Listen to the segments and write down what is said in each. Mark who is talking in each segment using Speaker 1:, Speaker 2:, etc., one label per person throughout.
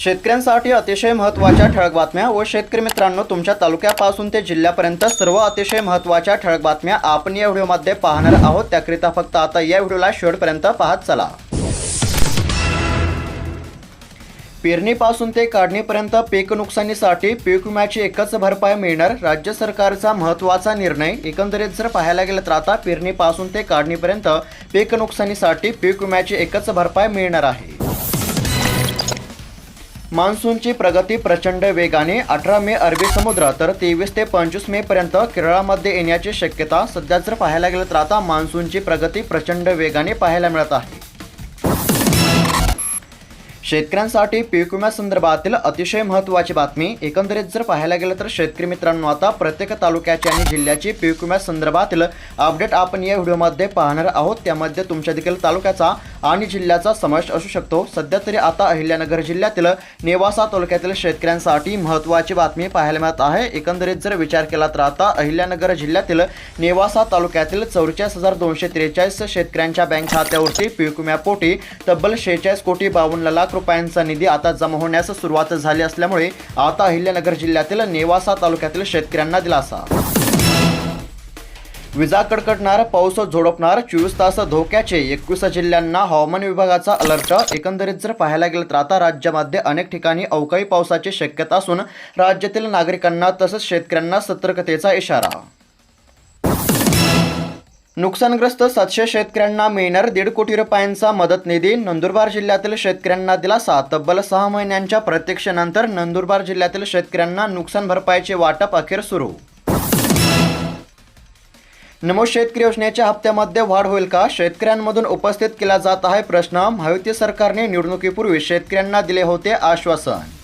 Speaker 1: शेतकऱ्यांसाठी अतिशय महत्त्वाच्या ठळक बातम्या व शेतकरी मित्रांनो तुमच्या तालुक्यापासून ते जिल्ह्यापर्यंत सर्व अतिशय महत्त्वाच्या ठळक बातम्या आपण या व्हिडिओमध्ये पाहणार आहोत. त्याकरिता फक्त आता या व्हिडिओला शेवटपर्यंत पाहत चला. पेरणीपासून ते काढणीपर्यंत पीक नुकसानीसाठी पीक विम्याची एकच भरपाई मिळणार. राज्य सरकारचा महत्त्वाचा निर्णय. एकंदरीत जर पाहायला गेलं तर आता पेरणीपासून ते काढणीपर्यंत पीक नुकसानीसाठी पीक विम्याची एकच भरपाई मिळणार आहे. मान्सूनची प्रगती प्रचंड वेगाने अठरा मे अरबी समुद्र तर तेवीस ते पंचवीस मे पर्यंत केरळामध्ये येण्याची शक्यता सध्या जर पाहायला गेलं तर आता मान्सूनची प्रगती प्रचंड वेगाने पाहायला मिळत आहे. शेतकऱ्यांसाठी पीक विम्यासंदर्भातील अतिशय महत्त्वाची बातमी. एकंदरीत जर पाहायला गेलं तर शेतकरी मित्रांनो आता प्रत्येक तालुक्याची आणि जिल्ह्याची पीक विम्यासंदर्भातील अपडेट आपण या व्हिडिओमध्ये पाहणार आहोत. त्यामध्ये तुमच्या देखील तालुक्याचा आणि जिल्ह्याचा समावेश असू शकतो. सध्या तरी आता अहिल्यानगर जिल्ह्यातील नेवासा तालुक्यातील शेतकऱ्यांसाठी महत्त्वाची बातमी पाहायला मिळत आहे. एकंदरीत जर विचार केला तर आता अहिल्यानगर जिल्ह्यातील नेवासा तालुक्यातील चौवेचाळीस हजार दोनशे त्रेचाळीस शेतकऱ्यांच्या बँक खात्यावरती पीक विम्यापोटी तब्बल शेहेचाळीस कोटी बावन्न लाख रुपयांचा निधी आता जमा होण्यास सुरुवात झाली असल्यामुळे आता अहिल्यानगर जिल्ह्यातील नेवासा तालुक्यातील शेतकऱ्यांना दिलासा. विजा कडकडणार पाऊस झोडपणार चोवीस तास धोक्याचे एकवीस जिल्ह्यांना हवामान विभागाचा अलर्ट. एकंदरीत जर पाहायला गेलं तर आता राज्यामध्ये अनेक ठिकाणी अवकाळी पावसाची शक्यता असून राज्यातील नागरिकांना तसंच शेतकऱ्यांना सतर्कतेचा इशारा. नुकसानग्रस्त सातशे शेतकऱ्यांना मिळणार दीड कोटी रुपयांचा मदत निधी. नंदुरबार जिल्ह्यातील शेतकऱ्यांना दिलासा तब्बल सहा महिन्यांच्या प्रतीक्षेनंतर नंदुरबार जिल्ह्यातील शेतकऱ्यांना नुकसान भरपाईचे वाटप अखेर सुरू. नमो शेतकरी योजनेच्या हप्त्यामध्ये वाढ होईल का? शेतकऱ्यांमधून उपस्थित केला जात आहे प्रश्न. महायुती सरकारने निवडणुकीपूर्वी शेतकऱ्यांना दिले होते आश्वासन.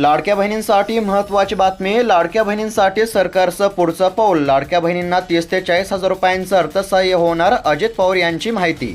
Speaker 1: लाडक्या बहिणींसाठी महत्त्वाची बातमी लाडक्या बहिणींसाठी सरकारचं पुढचं पाऊल. लाडक्या बहिणींना तीस ते चाळीस हजार रुपयांचं अर्थसहाय्य होणार अजित पवार यांची माहिती.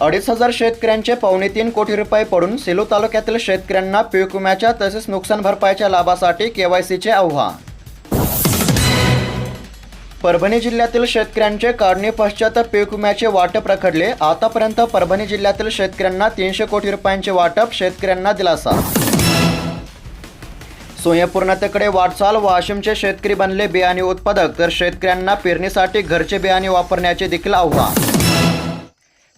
Speaker 1: अडीच हजार शेतकऱ्यांचे पावणे तीन कोटी रुपये पडून सेलू तालुक्यातील शेतकऱ्यांना पीक विम्याच्या तसेच नुकसान भरपाईच्या लाभासाठी केवायसीचे आव्हान. परभणी जिल्ह्यातील शेतकऱ्यांचे काढणी पश्चात पीक विम्याचे वाटप रखडले. आतापर्यंत परभणी जिल्ह्यातील शेतकऱ्यांना तीनशे कोटी रुपयांचे वाटप शेतकऱ्यांना दिलासा. स्वयंपूर्णतेकडे वाटचाल वाशिमचे शेतकरी बनले बियाणे उत्पादक तर शेतकऱ्यांना पेरणीसाठी घरचे बियाणे वापरण्याचे देखील आव्हान.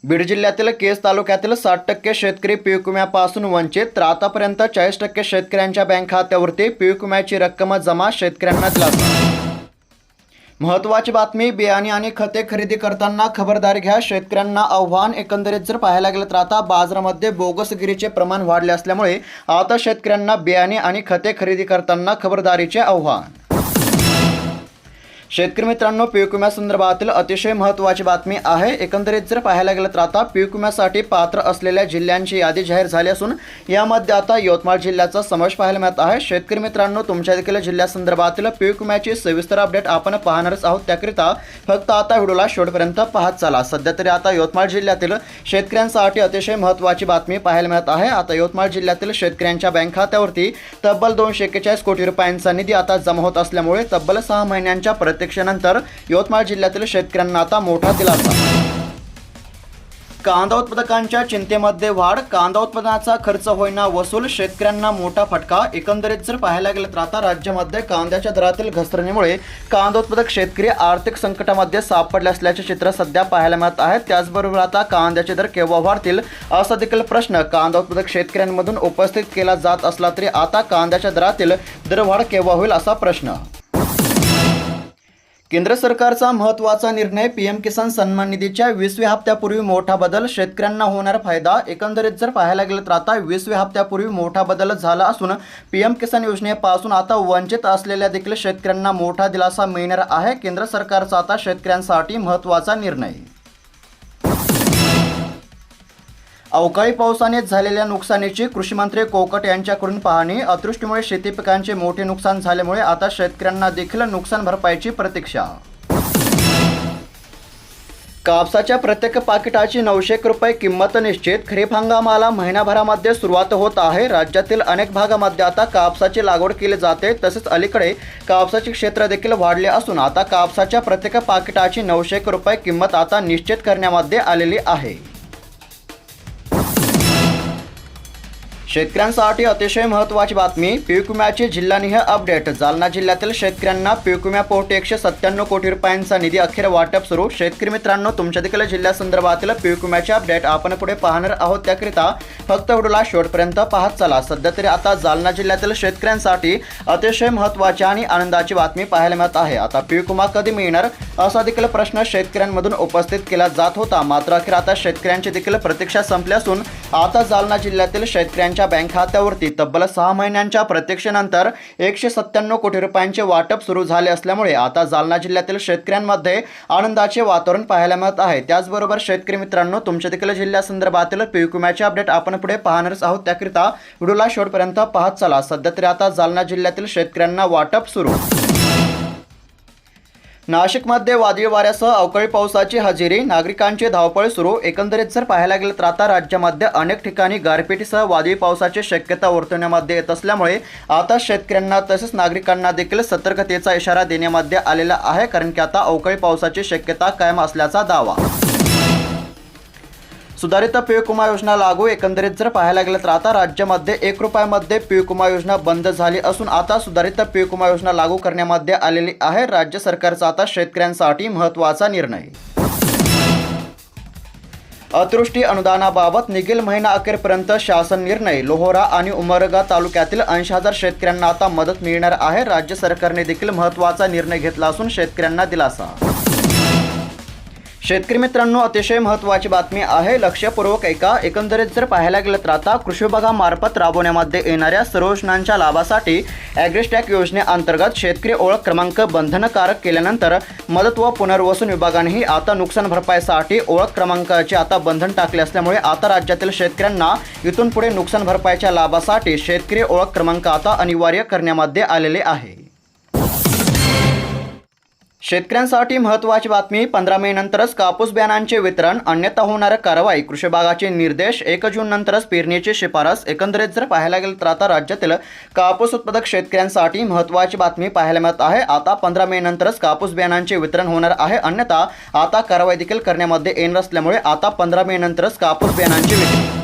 Speaker 1: बीड जिल्ह्यातील केस तालुक्यातील साठ टक्के शेतकरी पीक विम्यापासून वंचित तर आतापर्यंत चाळीस टक्के शेतकऱ्यांच्या बँक खात्यावरती पीक विम्याची रक्कम जमा शेतकऱ्यांना दिलासा. महत्त्वाची बातमी बियाणे आणि खते खरेदी करताना खबरदारी घ्या. शेतकऱ्यांना आव्हान एकंदरीत जर पाहायला गेलं तर आता बाजारामध्ये बोगसगिरीचे प्रमाण वाढले असल्यामुळे आता शेतकऱ्यांना बियाणे आणि खते खरेदी करताना खबरदारीचे आव्हान. शेतकरी मित्रांनो पीक विम्यासंदर्भातील अतिशय महत्त्वाची बातमी आहे. एकंदरीत जर पाहायला गेलं तर आता पीक विम्यासाठी पात्र असलेल्या जिल्ह्यांची यादी जाहीर झाली असून यामध्ये आता यवतमाळ जिल्ह्याचा समावेश पाहायला मिळत आहे. शेतकरी मित्रांनो तुमच्या देखील जिल्ह्यासंदर्भातील पीक विम्याची सविस्तर अपडेट आपण पाहणारच आहोत. त्याकरिता फक्त आता व्हिडिओला शेवटपर्यंत पाहत चला. सध्या तरी आता यवतमाळ जिल्ह्यातील शेतकऱ्यांसाठी अतिशय महत्त्वाची बातमी पाहायला मिळत आहे. आता यवतमाळ जिल्ह्यातील शेतकऱ्यांच्या बँक खात्यावरती तब्बल दोनशे एक्केचाळीस कोटी रुपयांचा निधी आता जमा होत असल्यामुळे तब्बल सहा महिन्यांच्या प्रत्यक्षानंतर यवतमाळ जिल्ह्यातील शेतकऱ्यांना आता मोठा दिलासा. कांदा उत्पादकांच्या चिंतेमध्ये वाढ कांदा उत्पादनाचा खर्च होईना वसूल शेतकऱ्यांना मोठा फटका. एकंदरीत जर पाहायला गेलं तर आता राज्यामध्ये कांद्याच्या दरातील घसरणीमुळे कांदा उत्पादक शेतकरी आर्थिक संकटामध्ये सापडले असल्याचे चित्र सध्या पाहायला मिळत आहे. त्याचबरोबर आता कांद्याचे दर केव्हा वाढतील असा देखील प्रश्न कांदा उत्पादक शेतकऱ्यांमधून उपस्थित केला जात असला तरी आता कांद्याच्या दरातील दरवाढ केव्हा होईल असा प्रश्न. केंद्र सरकारचा महत्त्वाचा निर्णय पीएम किसान सन्मान निधीच्या वीसव्या हप्त्यापूर्वी मोठा बदल शेतकऱ्यांना होणार फायदा. एकंदरीत जर पाहायला गेलं तर आता वीसव्या हप्त्यापूर्वी मोठा बदल झाला असून पीएम किसान योजनेपासून आता वंचित असलेल्या देखील शेतकऱ्यांना मोठा दिलासा मिळणार आहे. केंद्र सरकारचा आता शेतकऱ्यांसाठी महत्त्वाचा निर्णय. अवकाळी पावसाने झालेल्या नुकसानीची कृषीमंत्री कोकट यांच्याकडून पाहणी. अतृष्टीमुळे शेती पिकांचे मोठे नुकसान झाल्यामुळे आता शेतकऱ्यांना देखील नुकसान भरपाईची प्रतीक्षा. कापसाच्या प्रत्येक पाकिटाची नऊशे रुपये किंमत निश्चित. खरीप हंगामाला महिनाभरामध्ये सुरुवात होत आहे. राज्यातील अनेक भागामध्ये आता कापसाची लागवड केली जाते. तसेच अलीकडे कापसाचे क्षेत्र देखील वाढले असून आता कापसाच्या प्रत्येक पाकिटाची नऊशे रुपये किंमत आता निश्चित करण्यामध्ये आलेली आहे. शेतकऱ्यांसाठी अतिशय महत्त्वाची बातमी पीक विम्याची जिल्हानिहाय अपडेट. जालना जिल्ह्यातील शेतकऱ्यांना पीक विम्यापोटी एकशे सत्त्याण्णव कोटी रुपयांचा निधी अखेर वाटप सुरू. शेतकरी मित्रांनो तुमच्या देखील जिल्ह्यासंदर्भातील पीक विम्याचे अपडेट आपण पुढे पाहणार आहोत. त्याकरिता फक्त व्हिडिओला शेवटपर्यंत पाहत चला. सध्या तरी आता जालना जिल्ह्यातील शेतकऱ्यांसाठी अतिशय महत्त्वाची आणि आनंदाची बातमी पाहायला मिळत आहे. आता पीक विमा कधी मिळणार असा देखील प्रश्न शेतकऱ्यांमधून उपस्थित केला जात होता. मात्र अखेर आता शेतकऱ्यांची देखील प्रतीक्षा संपली असून आता जालना जिल्ह्यातील शेतकऱ्यांच्या बँक खात्यावरती तब्बल सहा महिन्यांच्या प्रत्यक्षेनंतर एकशे सत्त्याण्णव कोटी रुपयांचे वाटप सुरू झाले असल्यामुळे आता जालना जिल्ह्यातील शेतकऱ्यांमध्ये आनंदाचे वातावरण पाहायला मिळत आहे. त्याचबरोबर शेतकरी मित्रांनो तुमच्या देखील जिल्ह्यासंदर्भातील पीक विम्याचे अपडेट आपण पुढे पाहणारच आहोत. त्याकरिता व्हिडिओला शेवटपर्यंत पाहत चला. सध्या तरी आता जालना जिल्ह्यातील शेतकऱ्यांना वाटप सुरू. नाशिकमध्ये वादळी वाऱ्यासह अवकाळी पावसाची हजेरी. नागरिकांची धावपळ सुरू. एकंदरीत जर पाहायला गेलं तर आता राज्यामध्ये अनेक ठिकाणी गारपिटीसह वादळी पावसाची शक्यता वर्तवण्यामध्ये येत असल्यामुळे आता शेतकऱ्यांना तसेच नागरिकांना देखील सतर्कतेचा इशारा देण्यामध्ये आलेला आहे कारण की आता अवकाळी पावसाची शक्यता कायम असल्याचा दावा. सुधारित पीक योजना लागू एकंदरीत जर पाहायला गेलं तर आता राज्यामध्ये एक रुपयामध्ये पीक योजना बंद झाली असून आता सुधारित पीक योजना लागू करण्यामध्ये आलेली आहे. राज्य सरकारचा आता शेतकऱ्यांसाठी महत्त्वाचा निर्णय. अतृष्टी अनुदानाबाबत निगील महिना अखेरपर्यंत शासन निर्णय. लोहोरा आणि उमरगा तालुक्यातील ऐंशी हजार शेतकऱ्यांना आता मदत मिळणार आहे. राज्य सरकारने देखील महत्त्वाचा निर्णय घेतला असून शेतकऱ्यांना दिलासा. शेतकरी मित्रांनो अतिशय महत्त्वाची बातमी आहे. लक्षपूर्वक ऐका. एकंदरीत जर पाहायला गेलं तर आता कृषी विभागामार्फत राबवण्यामध्ये येणाऱ्या सर्व योजनांच्या लाभासाठी ॲग्रिस्टॅक योजनेअंतर्गत शेतकरी ओळख क्रमांक बंधनकारक केल्यानंतर मदत व पुनर्वसन विभागानेही आता नुकसान भरपाईसाठी ओळख क्रमांकाचे आता बंधन टाकले असल्यामुळे आता राज्यातील शेतकऱ्यांना इथून पुढे नुकसान भरपाईच्या लाभासाठी शेतकरी ओळख क्रमांक आता अनिवार्य करण्यामध्ये आलेले आहे. शेतकऱ्यांसाठी महत्त्वाची बातमी पंधरा मे नंतरच कापूस बियाणांचे वितरण अन्यथा होणार कारवाई. कृषी विभागाचे निर्देश एक जून नंतरच पेरणीची शिफारस. एकंदरीत जर पाहायला गेलं तर आता राज्यातील कापूस उत्पादक शेतकऱ्यांसाठी महत्त्वाची बातमी पाहायला मिळत आहे. आता पंधरा मे नंतरच कापूस बियाणांचे वितरण होणार आहे. अन्यथा आता कारवाई देखील करण्यामध्ये येणार असल्यामुळे आता पंधरा मे नंतरच कापूस बियाणांची वितरण.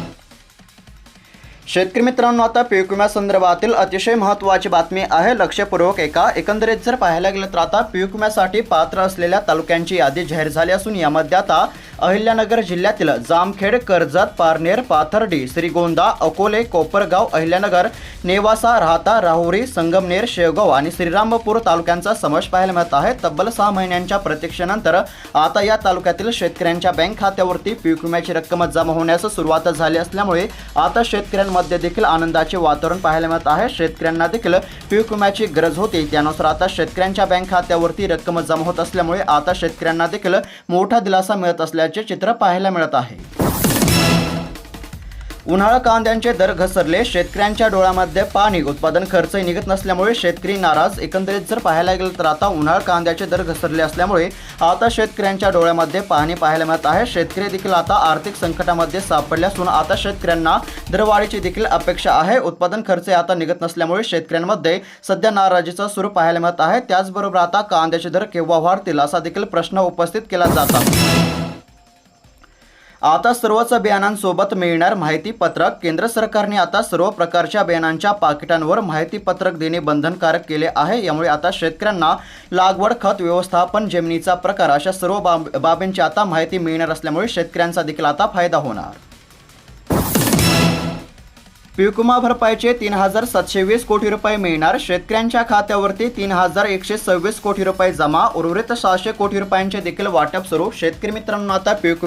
Speaker 1: शेतकरी मित्रांनो आता पीक विम्यासंदर्भातील अतिशय महत्त्वाची बातमी आहे. लक्षपूर्वक एका एकंदरीत जर पाहायला गेलं तर आता पीक विम्यासाठी पात्र असलेल्या तालुक्यांची यादी जाहीर झाली असून यामध्ये आता अहिल्यानगर जिल्ह्यातील जामखेड कर्जत पारनेर पाथर्डी श्रीगोंदा अकोले कोपरगाव अहिल्यानगर नेवासा राहता राहुरी संगमनेर शेवगाव आणि श्रीरामपूर तालुक्यांचा समावेश पाहायला मिळत आहे. तब्बल सहा महिन्यांच्या प्रतीक्षेनंतर आता या तालुक्यातील शेतकऱ्यांच्या बँक खात्यावरती पीक विम्याची रक्कम जमा होण्यास सुरुवात झाली असल्यामुळे आता शेतकऱ्यांमध्ये देखील आनंदाचे वातावरण पाहायला मिळत आहे. शेतकऱ्यांना देखील पीक विम्याची गरज होती. त्यानुसार आता शेतकऱ्यांच्या बँक खात्यावरती रक्कम जमा होत असल्यामुळे आता शेतकऱ्यांना देखील मोठा दिलासा मिळत असल्याचे चित्र पाहायला मिळत आहे. उन्हाळा कांद्यांचे दर घसरले शेतकऱ्यांच्या डोळ्यामध्ये पाणी उत्पादन खर्च निघत नसल्यामुळे शेतकरी नाराज. एकंदरीत जर पाहायला गेलं तर आता उन्हाळा कांद्याचे दर घसरले असल्यामुळे आता शेतकऱ्यांच्या डोळ्यामध्ये पाणी पाहायला मिळत आहे. शेतकरी देखील आता आर्थिक संकटामध्ये सापडले असून आता शेतकऱ्यांना दरवाढीची देखील अपेक्षा आहे. उत्पादन खर्च आता निघत नसल्यामुळे शेतकऱ्यांमध्ये सध्या नाराजीचा सूर पाहायला मिळत आहे. त्याचबरोबर आता कांद्याचे दर केव्हा वाढतील असा देखील प्रश्न उपस्थित केला जात आहे. आता सर्वच बियाणांसोबत मिळणार माहिती पत्रक. केंद्र सरकारने आता सर्व प्रकारच्या बियाणांच्या पाकिटांवर माहिती पत्रक देणे बंधनकारक केले आहे. यामुळे आता शेतकऱ्यांना लागवड खत व्यवस्थापन जमिनीचा प्रकार अशा सर्व बाब बाबींची आता माहिती मिळणार असल्यामुळे शेतकऱ्यांचा देखील आता फायदा होणार. पीक विमा भरपाईचे तीन हजार सातशे वीस कोटी रुपये मिळणार. शेतकऱ्यांच्या खात्यावरती तीन हजार एकशे सव्वीस कोटी रुपये जमा. उर्वरित सहाशे कोटी रुपयांचे देखील वाटप सुरू. शेतकरी मित्रांनो आता पीक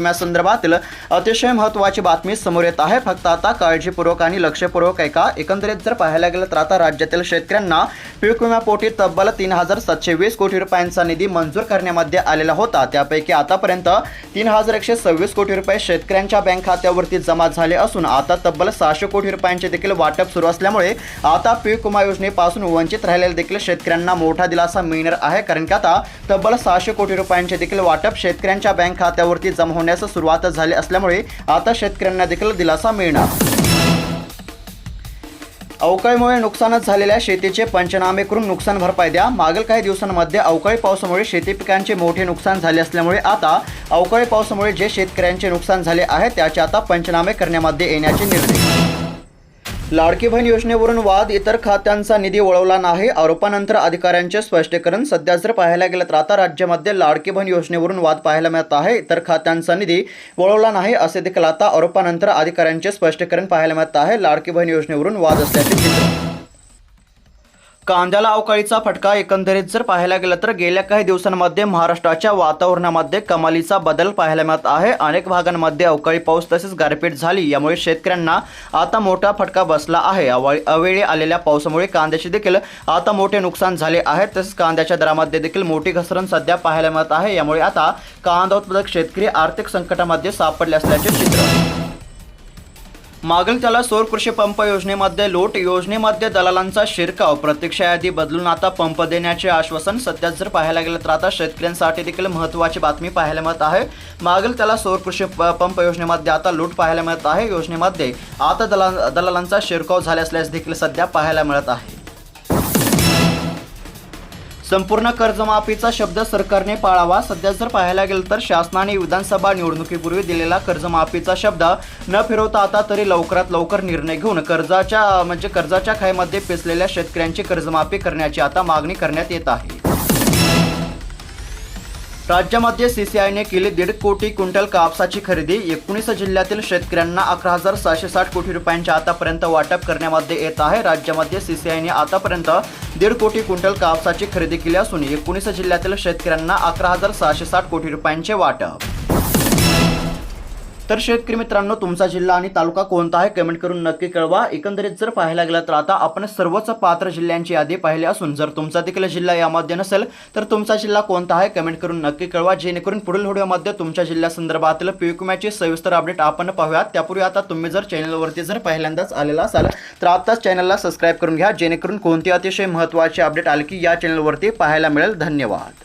Speaker 1: अतिशय महत्त्वाची बातमी समोर येत आहे. फक्त आता काळजीपूर्वक आणि लक्षपूर्वक ऐका. एकंदरीत जर पाहायला गेलं तर आता राज्यातील शेतकऱ्यांना पीक विम्यापोटी तब्बल तीन हजार सातशे वीस कोटी रुपयांचा निधी मंजूर करण्यामध्ये आलेला होता. त्यापैकी आतापर्यंत तीन हजार एकशे सव्वीस कोटी रुपये शेतकऱ्यांच्या बँक खात्यावरती जमा झाले असून आता तब्बल सहाशे कोटी रुपयांचे देखील वाटप सुरू असल्यामुळे आता पीक विमा योजनेपासून वंचित राहिलेल्या देखील शेतकऱ्यांना मोठा दिलासा मिळणार आहे. कारण की आता तब्बल सहाशे कोटी रुपयांचे देखील वाटप शेतकऱ्यांच्या बँक खात्यावरती जमा होण्यास सुरुवात झाली असल्यामुळे आता शेतकऱ्यांना देखील दिलासा मिळणार. अवकाळीमुळे नुकसानच झालेल्या शेतीचे पंचनामे करून नुकसान भरपाई द्या. मागील काही दिवसांमध्ये अवकाळी पावसामुळे शेती पिकांचे मोठे नुकसान झाले असल्यामुळे आता अवकाळी पावसामुळे जे शेतकऱ्यांचे नुकसान झाले आहे त्याचे आता पंचनामे करण्यामध्ये येण्याचे निर्देश लाडकी बहीण योजनेवरून वाद इतर खात्यांचा निधी वळवला नाही. आरोपानंतर अधिकाऱ्यांचे स्पष्टीकरण सध्या जर पाहायला गेलं तर आता राज्यामध्ये लाडकी बहीण योजनेवरून वाद पाहायला मिळत आहे. इतर खात्यांचा निधी वळवला नाही असे देखील आता आरोपानंतर अधिकाऱ्यांचे स्पष्टीकरण पाहायला मिळत आहे. लाडकी बहीण योजनेवरून वाद असल्याचे चित्र कांद्याला अवकाळीचा फटका. एकंदरीत जर पाहायला गेलं तर गेल्या काही दिवसांमध्ये महाराष्ट्राच्या वातावरणामध्ये कमालीचा बदल पाहायला मिळत आहे. अनेक भागांमध्ये अवकाळी पाऊस तसेच गारपीट झाली. यामुळे शेतकऱ्यांना आता मोठा फटका बसला आहे. अवेळी आलेल्या पावसामुळे कांद्याचे देखील आता मोठे नुकसान झाले आहे. तसेच कांद्याच्या दरामध्ये देखील मोठी घसरण सध्या पाहायला मिळत आहे. यामुळे आता कांदा उत्पादक शेतकरी आर्थिक संकटामध्ये सापडले असल्याचे चित्र मागील त्याला सौर कृषी पंप योजनेमध्ये लोट योजनेमध्ये दलालांचा शिरकाव. प्रतीक्षा यादी बदलून आता पंप देण्याचे आश्वासन सध्या जर पाहायला गेलं तर आता शेतकऱ्यांसाठी देखील महत्त्वाची बातमी पाहायला मिळत आहे. मागील त्याला सौर कृषी प- पंप योजनेमध्ये आता लूट पाहायला मिळत आहे. योजनेमध्ये आता दला दलालांचा शिरकाव झाले असल्यास देखील सध्या पाहायला मिळत आहे. संपूर्ण कर्जमाफीचा शब्द सरकारने पाळावा. सध्या जर पाहायला गेलं तर शासनाने विधानसभा निवडणुकीपूर्वी दिलेला कर्जमाफीचा शब्द न फिरवता आता तरी लवकरात लवकर निर्णय घेऊन कर्जाच्या म्हणजे कर्जाच्या खाईमध्ये पेचलेल्या शेतकऱ्यांची कर्जमाफी करण्याची आता मागणी करण्यात येत आहे. राज्यामध्ये सीसीआयने केली दीड कोटी क्विंटल कापसाची खरेदी. एकोणीस जिल्ह्यातील शेतकऱ्यांना अकरा हजार सहाशे साठ कोटी रुपयांचे आतापर्यंत वाटप करण्यामध्ये येत आहे. राज्यामध्ये सीसीआयने आतापर्यंत दीड कोटी क्विंटल कापसाची खरेदी केली असून एकोणीस जिल्ह्यातील शेतकऱ्यांना अकरा हजार सहाशे साठ कोटी रुपयांचे वाटप. तर शेतकरी मित्रांनो तुमचा जिल्हा आणि तालुका कोणता आहे कमेंट करून नक्की कळवा. एकंदरीत जर पाहायला गेलं तर आता आपण सर्वच पात्र जिल्ह्यांची यादी पाहिली असून जर तुमचा देखील जिल्हा यामध्ये नसेल तर तुमचा जिल्हा कोणता आहे कमेंट करून नक्की कळवा. जेणेकरून पुढील व्हिडिओमध्ये तुमच्या जिल्ह्यासंदर्भातील पीक सविस्तर अपडेट आपण पाहूयात. त्यापूर्वी आता तुम्ही जर चॅनलवरती जर पहिल्यांदाच आलेला असाल तर आताच चॅनलला सबस्क्राईब करून घ्या. जेणेकरून कोणती अतिशय महत्त्वाचे अपडेट आली की या चॅनलवरती पाहायला मिळेल. धन्यवाद.